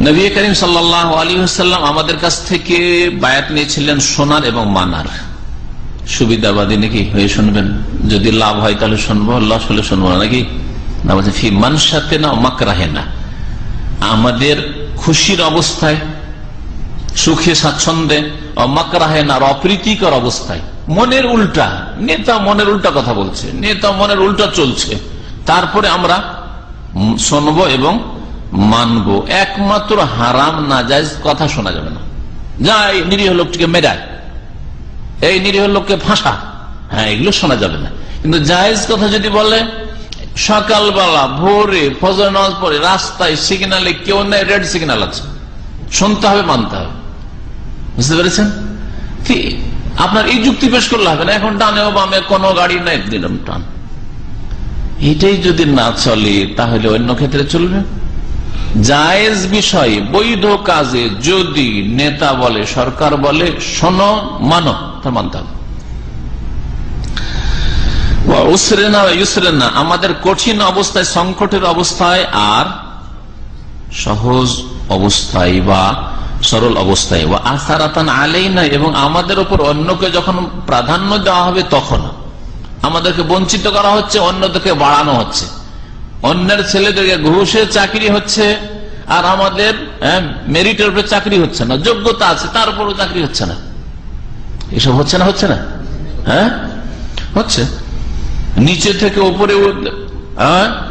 নবী করিম সাল্লাহ আলী হাসাল্লাম আমাদের কাছ থেকে বায়াত নিয়েছিলেন সোনার এবং মানার। সুবিধাবাদী নাকি? হয়ে শুনবেন। যদি লাভ হয় তাহলে শুনব লস হলে শুনব না। নাকি? না বলছে ফি মানসাতে না মাকরাহে না আমাদের খুশির অবস্থায়, সুখে স্বাচ্ছন্দ্যে অমাকরাহে না আর অপ্রীতিকর অবস্থায়, মনের উল্টা, নেতা মনের উল্টা কথা বলছে, নেতা মনের উল্টা চলছে। তারপরে আমরা শুনব এবং মানবো। একমাত্র হারাম না যায় কথা শোনা যাবে না। যা এই নিরীহ লোকটিকে মেরায়, এই নিরীহ লোককে ফাঁসা হ্যাঁ এগুলো শোনা যাবে না। কিন্তু জায়েজ কথা যদি বলে, সকালবেলা ভোরে ফজর নামাজ পরে রাস্তায় সিগনালে কেউ নেই রেড সিগন্যাল আছে। শুনতে হবে, মানতে হবে। বুঝতে পেরেছেন? কি? আপনার এই যুক্তি পেশ করলে হবে না। এখন ডানেও বামে কোনো গাড়ি নাই, দিলাম টান। এটাই যদি না চলে, তাহলে অন্য ক্ষেত্রে চলবে? জায়েজ বিষয়ে, বৈধ কাজে যদি নেতা বলে, সরকার বলে, শোনো, মানো তা মানতে হবে। আমাদের কঠিন অবস্থায়, সংকটের অবস্থায় আর সহজ অবস্থায় বা সরল অবস্থায়। বা আসারাতান আলেই না এবং আমাদের উপর অন্যকে যখন প্রাধান্য দেওয়া হবে তখন। আমাদেরকে বঞ্চিত করা হচ্ছে, অন্যদেরকে বাড়ানো হচ্ছে। অন্যের ছেলেদেরকে ঘুষে চাকরি হচ্ছে, আর আমাদের মেরিটের উপরে চাকরি হচ্ছে না, যোগ্যতা আছে, তার উপরও চাকরি হচ্ছে না। এসব হচ্ছে না হচ্ছে না? হ্যাঁ? হচ্ছে। নিচে থেকে উপরে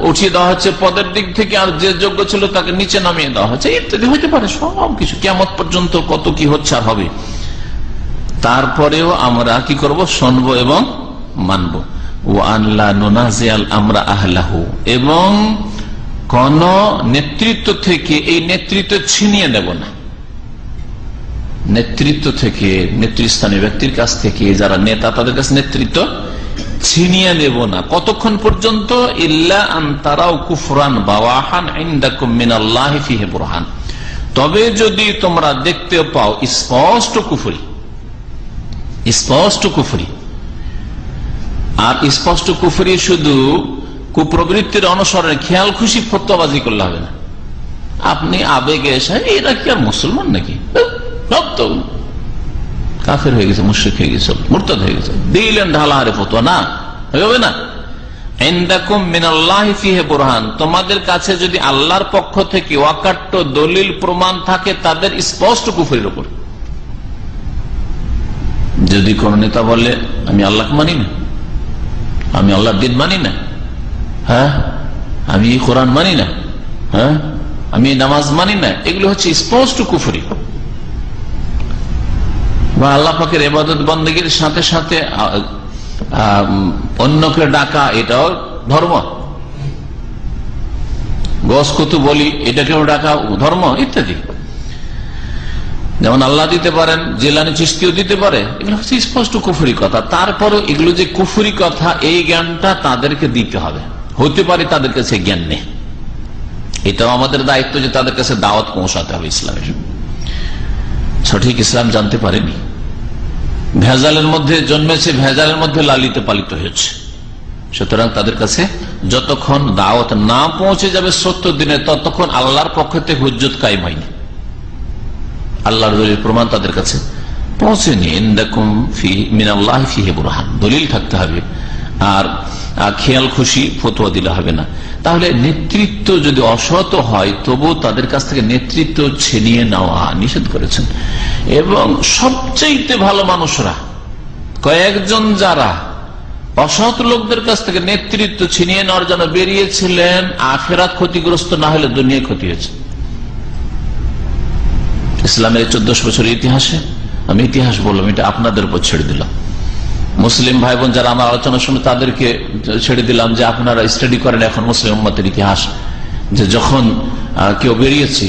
উঠিয়ে দেওয়া হচ্ছে, পদের দিক থেকে আর যে যোগ্য ছিল তাকে নিচে নামিয়ে দেওয়া হচ্ছে। ইত্যাদি হইতে পারে, সব কিছু। কেমন পর্যন্ত কত কি হচ্ছে আর হবে। তারপরেও আমরা কি করব? শুনব এবং মানবো। নোনাজিয়াল আমরা আহলাহু এবং কোন নেতৃত্ব থেকে এই নেতৃত্ব ছিনিয়ে নেব না। নেতৃত্ব থেকে, নেতৃস্থানীয় ব্যক্তির কাছ থেকে যারা নেতা, তাদের কাছে নেতৃত্ব ছিনিয়ে নেব না। কতক্ষণ পর্যন্ত? ইল্লা কুফরান তবে যদি তোমরা দেখতে পাও স্পষ্ট কুফরি স্পষ্ট কুফরি আর স্পষ্ট কুফরি শুধু কুপ্রবৃত্তির অনুসরণে খেয়াল খুশি ফতোয়াবাজি করলে হবে না। আপনি আবেগে এসে এরা কি আর মুসলমান নাকি? কাফের হয়ে গেছে, মুশ্রিক হয়ে গেছে, মুরতাদ হয়ে গেছে। দিলেন ঢালাহারে ফতোয়া, না, হবে না। তোমাদের কাছে যদি আল্লাহর পক্ষ থেকে ওয়াকাট্ট দলিল, প্রমাণ থাকে, তাদের স্পষ্ট কুফরির উপর। যদি কোন নেতা বলে, আমি আল্লাহ মানি না। আমি আল্লাহর দিন মানি না। হ্যাঁ? আমি কোরআন মানি না। হ্যাঁ? আমি নামাজ মানি না। এগুলো হচ্ছে স্পষ্ট কুফরি। বা আল্লাহ পাকের এবাদত বন্দীর সাথে সাথে অন্যকে ডাকা, এটাও ধর্ম। গস কুতু বলি, এটাকেও ডাকা ধর্ম, ইত্যাদি। যেমন আল্লাহ দিতে পারেন, জেলানি চিস্তিও দিতে পারে, এগুলো হচ্ছে স্পষ্ট কুফুরি কথা। তারপরে এগুলো যে কুফুরি কথা, এই জ্ঞানটা তাদেরকে দিতে হবে। হতে পারে তাদের কাছে জ্ঞান নেই। এটাও আমাদের দায়িত্ব যে তাদের কাছে দাওয়াত পৌঁছাতে হবে ইসলামের সঠিক ইসলাম জানতে পারেনি। ভেজালের মধ্যে জন্মেছে, ভেজালের মধ্যে লালিত পালিত হয়েছে। সুতরাং তাদের কাছে যতক্ষণ দাওয়াত না পৌঁছে যাবে সত্তর দিনে ততক্ষণ আল্লাহর পক্ষ থেকে হুজ্জত কায়েম হয়নি। আল্লাহর দলিল প্রমাণ তাদের কাছে। পৌঁছেনি দলিল থাকতে হবে। আর খেয়াল খুশি ফতোয়া দিলে হবে না। তাহলে নেতৃত্ব যদি অসত হয় তবু তাদের কাছ থেকে নেতৃত্ব ছিনিয়ে নেওয়া নিষেধ করেছেন। এবং সবচেয়ে ভালো মানুষরা, কয়েকজন যারা অসৎ লোকদের কাছ থেকে নেতৃত্ব ছিনিয়ে নেওয়ার জন্য বেরিয়েছিলেন, আখেরাত ক্ষতিগ্রস্ত না হলে দুনিয়া ক্ষতি হয়েছে। ইসলামের চোদ্দশো বছর ইতিহাসে আমি ইতিহাস বললাম, এটা আপনাদের উপর ছেড়ে দিলাম। মুসলিম ভাই বোন যারা আমার আলোচনা শুনে তাদেরকে ছেড়ে দিলাম যে আপনারা স্টাডি করেন এখন মুসলিম উম্মতের ইতিহাস। যে যখন কেউ বেরিয়েছে,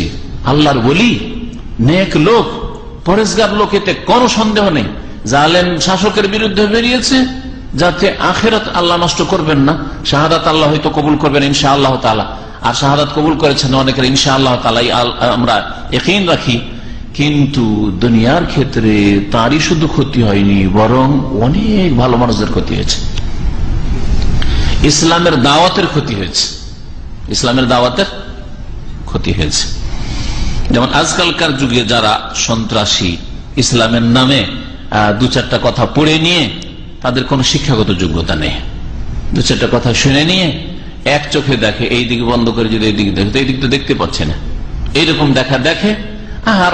আল্লাহর বলি নেক লোক পরেশগার লোক, এতে কোনো সন্দেহ নেই। জালেম শাসকের বিরুদ্ধে বেরিয়েছে, যাতে আখেরাত আল্লাহ নষ্ট করবেন না। শাহাদাত আল্লাহ হয়তো কবুল করবেন ইনশা আল্লাহ তালা আর শাহাদাত কবুল করেছেন অনেকের ইনশা আল্লাহ তালাই আমরা একিন রাখি। কিন্তু দুনিয়ার ক্ষেত্রে তারই শুধু ক্ষতি হয়নি, বরং অনেক ভালো মানুষদের ক্ষতি হয়েছে। ইসলামের দাওয়াতের ক্ষতি হয়েছে। ইসলামের দাওয়াতের ক্ষতি হয়েছে। যেমন আজকালকার যুগে যারা সন্ত্রাসী, ইসলামের নামে দু চারটা কথা পড়ে নিয়ে তাদের কোনো শিক্ষাগত যোগ্যতা নেই। দু চারটা কথা শুনে নিয়ে এক চোখে দেখে এই দিকে বন্ধ করে যদি এই দিকে দেখে এই দিক তো দেখতে পাচ্ছে না। এইরকম দেখা দেখে, আর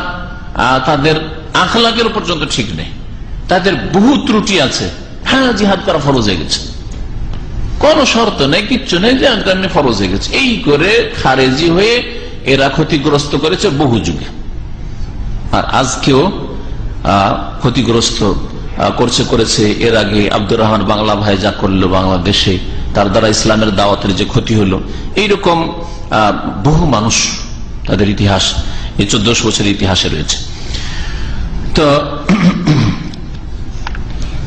তাদের আখলাকের পর্যন্ত ঠিক নেই, তাদের বহু ত্রুটি আছে। হ্যাঁ জিহাদ করা ফরজ হয়ে গেছে। কোন শর্ত নেই, কিচ্ছু নেই, যে আমি ফরজ হয়ে গেছে। এই করে খারেজি হয়ে এরা ক্ষতিগ্রস্ত করেছে বহু যুগে। আর আজকেও ক্ষতিগ্রস্ত করছে, করেছে এর আগে আব্দুর রহমান বাংলা ভাই যা করল বাংলাদেশে, তার দ্বারা ইসলামের দাওয়াতের যে ক্ষতি হলো, এইরকম বহু মানুষ তাদের ইতিহাস, এই চোদ্দশো বছরের ইতিহাসে রয়েছে।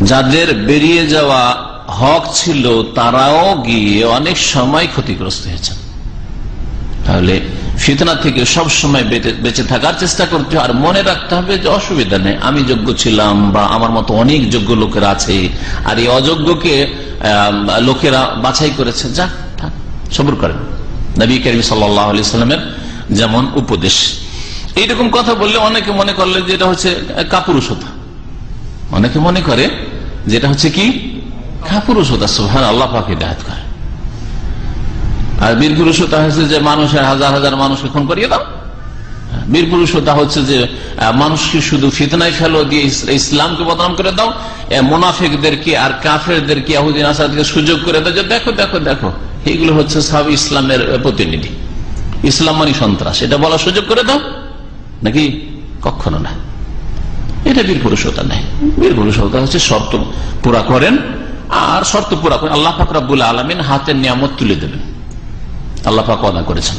যাদের বেরিয়ে যাওয়া হক ছিল, তারাও গিয়ে অনেক সময় ক্ষতিগ্রস্ত হয়েছেন। তাহলে ফিতনা থেকে সব সময় বেঁচে থাকার চেষ্টা করতে আর মনে রাখতে হবে যে অসুবিধা নেই, আমি যোগ্য ছিলাম বা আমার মতো অনেক যোগ্য লোকেরা আছে। আর এই অযোগ্যকে লোকেরা বাছাই করেছে, যা সবর করেন। নবী করিম সাল্লামের যেমন উপদেশ। এইরকম কথা বললে অনেকে মনে করলে যে এটা হচ্ছে কাপুরুষতা। অনেকে মনে করে যেটা হচ্ছে কি? কাপুরুষতা সোহান আল্লাহ পাকে দায়াত করে। আর বীর পুরুষতা হচ্ছে যে মানুষের হাজার হাজার মানুষকে খুন করিয়ে দাও। বীর পুরুষতা হচ্ছে যে মানুষকে শুধু ফিতনায় ফেলো দিয়ে ইসলামকে বদনাম করে দাও। মোনাফিকদেরকে আর কাফেরদেরকে আহুদিন আসাদকে সুযোগ করে দাও যে দেখো দেখো দেখো, এইগুলো হচ্ছে সব ইসলামের প্রতিনিধি। ইসলাম মানে সন্ত্রাস, এটা বলার সুযোগ করে দাও। নাকি? কখনো না। এটা বীর পুরুষতা নেই। বীর পুরুষতা হচ্ছে শর্ত পুরা করেন আর শর্ত পুরা করেন। আল্লাহ পাক রাবুল আলমিন হাতের নিয়ামত তুলে দেবেন। আল্লাহ পাক অদা করেছেন।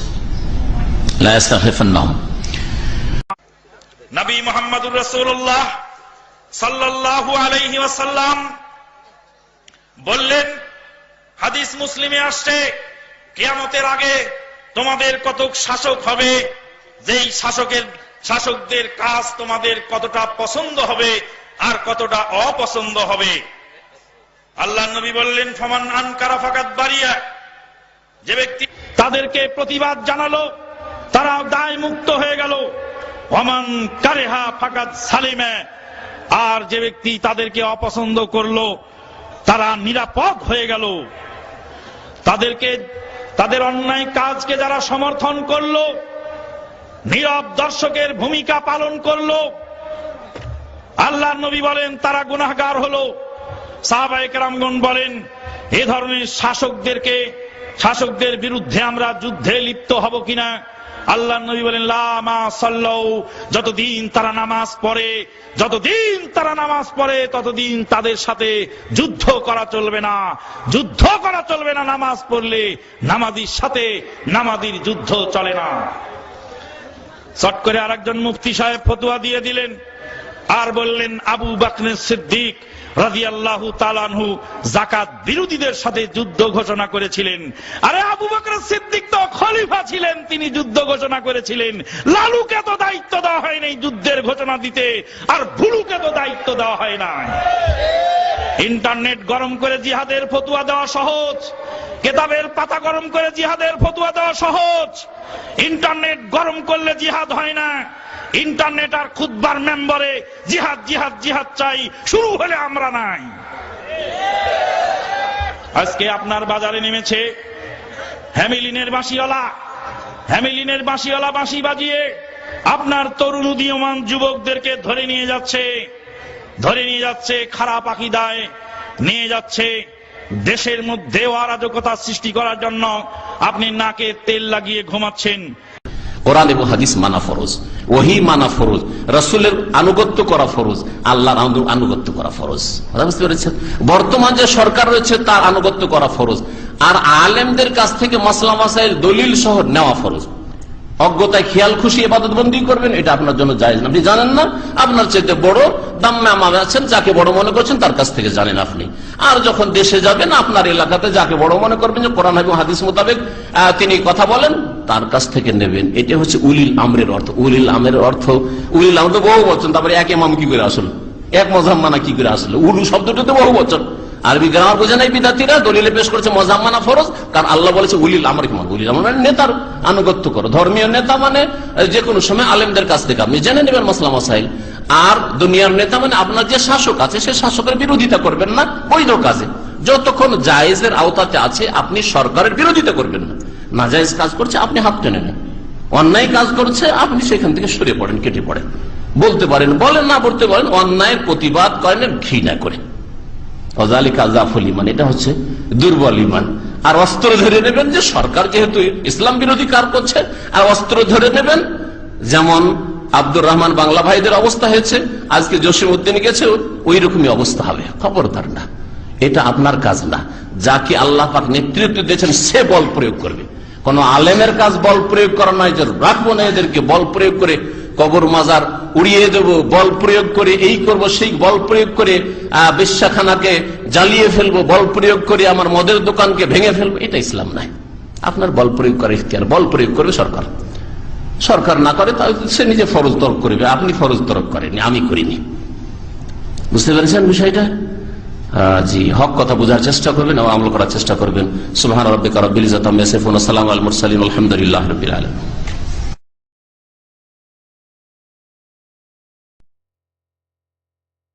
নবী মোহাম্মদুর রসুল্লাহ সাল্লাল্লাহু আলাইহি ওয়াসাল্লাম বললেন, হাদিস মুসলিমে আসছে, কিয়ামতের আগে তোমাদের কতক শাসক হবে, যেই শাসকের শাসকদের কাজ তোমাদের কতটা পছন্দ হবে আর কতটা অপছন্দ হবে। আল্লাহ নবী বললেন, ফমান আনকারা ফাকাত বাড়িয়া যে ব্যক্তি তাদেরকে প্রতিবাদ জানালো, তারা দায় মুক্ত হয়ে গেল। ওমান কারেহা ফাকাত সালিমে। আর যে ব্যক্তি তাদেরকে অপছন্দ করল, তারা নিরাপদ হয়ে গেল। তাদেরকে, তাদের অন্যায় কাজকে যারা সমর্থন করল নীরব দর্শকের ভূমিকা পালন করল। আল্লাহ নবী বলেন, তারা গুনাহগার হলো। সাহাবাহিক রামগণ বলেন, এ ধরনের শাসকদেরকে, শাসকদের বিরুদ্ধে আমরা যুদ্ধে লিপ্ত হব কিনা? আল্লাহ নবী বলেন লামা সাল্লাউ, যতদিন তারা নামাজ পড়ে, যতদিন তারা নামাজ পড়ে, ততদিন তাদের সাথে যুদ্ধ করা চলবে না। যুদ্ধ করা চলবে না নামাজ পড়লে। নামাজির সাথে নামাজির যুদ্ধ চলে না। চট করে আরেকজন মুফতি সাহেব ফতুয়া দিয়ে দিলেন আর বললেন, আবু বাকনের সিদ্দিক তালানহু জাকাত বিরোধীদের সাথে যুদ্ধ ঘোষণা করেছিলেন। আরে আবু তো খলিফা ছিলেন, তিনি যুদ্ধ ঘোষণা করেছিলেন। লালুকে দায়িত্ব দেওয়া যুদ্ধের ঘোষণা দিতে, আর ভুলুকে তো দায়িত্ব দেওয়া হয় ইন্টারনেট গরম করে জিহাদের ফতুয়া দেওয়া সহজ। কেতাবের পাতা গরম করে জিহাদের ফতুয়া দেওয়া সহজ। ইন্টারনেট গরম করলে জিহাদ হয় না। ইন্টারনেট আর খুদবার মেম্বারে জিহাদ জিহাদ জিহাদ চাই, শুরু হলে আমরা নাই। আজকে আপনার বাজারে নেমেছে হ্যামিলিনের বাঁশিওয়ালা। হ্যামিলিনের বাঁশিওয়ালা বাঁশি বাজিয়ে আপনার তরুণ উদীয়মান যুবকদেরকে ধরে নিয়ে যাচ্ছে। ধরে নিয়ে যাচ্ছে খারাপ আকিদায় নিয়ে যাচ্ছে দেশের মধ্যেও অরাজকতা সৃষ্টি করার জন্য আপনি নাকে তেল লাগিয়ে ঘুমাচ্ছেন। কোরআন এবং হাদিস মানা ফরজ, ওহি মানা ফরজ, রসুলের আনুগত্য করা ফরজ, আল্লাহর আনু- আনুগত্য করা ফরজ। বুঝতে পেরেছেন? বর্তমান যে সরকার রয়েছে, তার আনুগত্য করা ফরজ। আর আলেমদের কাছ থেকে মাসলা মাসাইল, দলিল সহ নেওয়া ফরজ। অজ্ঞতায় খেয়াল, খুশি এবাদত বন্দি করবেন, এটা আপনার জন্য যায় না। আপনি জানেন না, আপনার চাইতে বড় দাম্মে আমামে আছেন, যাকে বড় মনে করছেন, তার কাছ থেকে জানেন আপনি। আর যখন দেশে যাবেন, আপনার এলাকাতে যাকে বড় মনে করবেন, যে কোরআন এবং হাদিস মোতাবেক তিনি কথা বলেন, তার কাছ থেকে নেবেন। এটা হচ্ছে উলিল আমরের অর্থ। উলিল আমের অর্থ, উলিল আমর বহু বচন, তারপরে এক এমাম কি করে আসলো? এক মজাম মানা কি করে আসলো? উলু শব্দটা তো বহু বচন। আরবি গ্রামার বোঝে নাই বিদাতিরা দলিলে পেশ করেছে মজাম্মানা ফরজ, কারণ আল্লাহ বলেছে, উলিল আমার কি উলিল আমার মানে নেতার আনুগত্য করো। ধর্মীয় নেতা মানে যে কোনো সময় আলেমদের কাছ থেকে। আপনি জেনে নেবেন মাসলা মাসাইল। আর দুনিয়ার নেতা মানে আপনার যে শাসক আছে, সে শাসকের বিরোধিতা করবেন না, বৈধ কাজে। যতক্ষণ জায়েজের আওতাতে আছে, আপনি সরকারের বিরোধিতা করবেন না। না জায়েজ কাজ করছে, আপনি হাত টেনে নেন। অন্যায় কাজ করছে, আপনি সেখান থেকে সরে পড়েন, কেটে পড়েন। বলতে পারেন, বলেন না বলতে পারেন, অন্যায়ের প্রতিবাদ করেন, ঘৃণা করে অজালিকা জাফল ইমান, এটা হচ্ছে দুর্বল ইমান। আর অস্ত্র ধরে নেবেন যে সরকার যেহেতু ইসলাম বিরোধী কার করছে, আর অস্ত্র ধরে নেবেন, যেমন আব্দুর রহমান বাংলা ভাইদের অবস্থা হয়েছে, আজকে জসিম উদ্দিন গেছে ওই রকমই অবস্থা হবে। খবরদার না, এটা আপনার কাজ না। যাকে আল্লাহ পাক নেতৃত্ব দিয়েছেন, সে বল প্রয়োগ করবে। কোন আলেমের কাজ বল প্রয়োগ করা নয় যে রাখব না এদেরকে, বল প্রয়োগ করে কবর মাজার উড়িয়ে দেব বল প্রয়োগ করে এই করব সেই বল প্রয়োগ করে আহ, বেশ্যাখানাকে জ্বালিয়ে ফেলব বল প্রয়োগ করে আমার মদের দোকানকে ভেঙে ফেলব এটা ইসলাম নাই। আপনার বল প্রয়োগ করে ইখতিয়ার বল প্রয়োগ করবে সরকার। সরকার না করে তাহলে সে নিজে ফরজ তরক করবে আপনি ফরজ তরক করেনি আমি করিনি। বুঝতে পেরেছেন বিষয়টা? জি হক কথা বোঝার চেষ্টা করবেন আমল করার চেষ্টা করবেন। সুবহান রব্বিকা রব্বিল ইজ্জাতি আম্মা ইয়াসিফুন ওয়া সালামু আলহামদুলিল্লাহি রাব্বিল আলামিন।